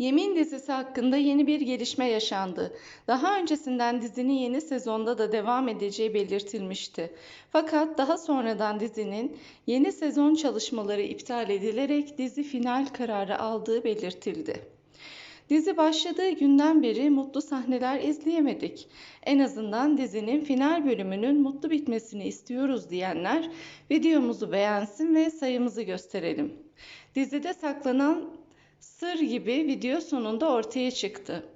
Yemin dizisi hakkında yeni bir gelişme yaşandı. Daha öncesinden dizinin yeni sezonda da devam edeceği belirtilmişti. Fakat daha sonradan dizinin yeni sezon çalışmaları iptal edilerek dizi final kararı aldığı belirtildi. Dizi başladığı günden beri mutlu sahneler izleyemedik. En azından dizinin final bölümünün mutlu bitmesini istiyoruz diyenler videomuzu beğensin ve sayımızı gösterelim. Dizide saklanan sır gibi video sonunda ortaya çıktı.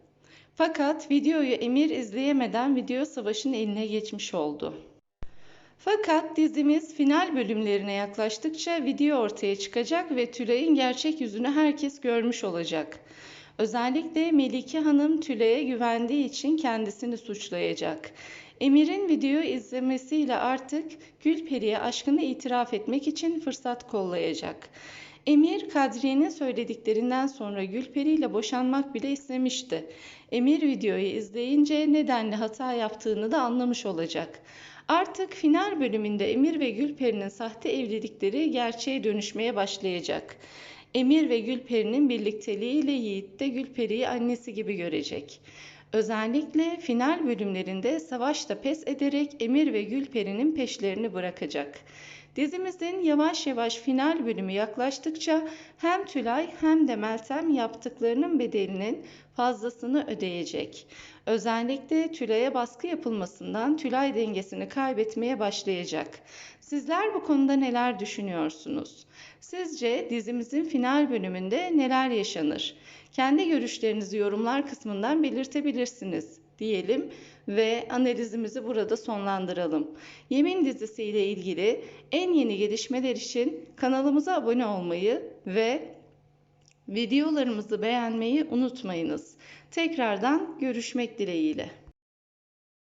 Fakat videoyu Emir izleyemeden video savaşın eline geçmiş oldu. Fakat dizimiz final bölümlerine yaklaştıkça video ortaya çıkacak ve Tülay'ın gerçek yüzünü herkes görmüş olacak. Özellikle Melike Hanım Tülay'a güvendiği için kendisini suçlayacak. Emir'in videoyu izlemesiyle artık Gülperi'ye aşkını itiraf etmek için fırsat kollayacak. Emir Kadriye'nin söylediklerinden sonra Gülperi ile boşanmak bile istemişti. Emir videoyu izleyince nedenle hata yaptığını da anlamış olacak. Artık final bölümünde Emir ve Gülperi'nin sahte evlilikleri gerçeğe dönüşmeye başlayacak. Emir ve Gülperi'nin birlikteliğiyle Yiğit de Gülperi'yi annesi gibi görecek. Özellikle final bölümlerinde savaşta pes ederek Emir ve Gülperi'nin peşlerini bırakacak. Dizimizin yavaş yavaş final bölümü yaklaştıkça hem Tülay hem de Meltem yaptıklarının bedelinin fazlasını ödeyecek. Özellikle Tülay'a baskı yapılmasından Tülay dengesini kaybetmeye başlayacak. Sizler bu konuda neler düşünüyorsunuz? Sizce dizimizin final bölümünde neler yaşanır? Kendi görüşlerinizi yorumlar kısmından belirtebilirsiniz diyelim ve analizimizi burada sonlandıralım. Yemin dizisi ile ilgili en yeni gelişmeler için kanalımıza abone olmayı ve videolarımızı beğenmeyi unutmayınız. Tekrardan görüşmek dileğiyle.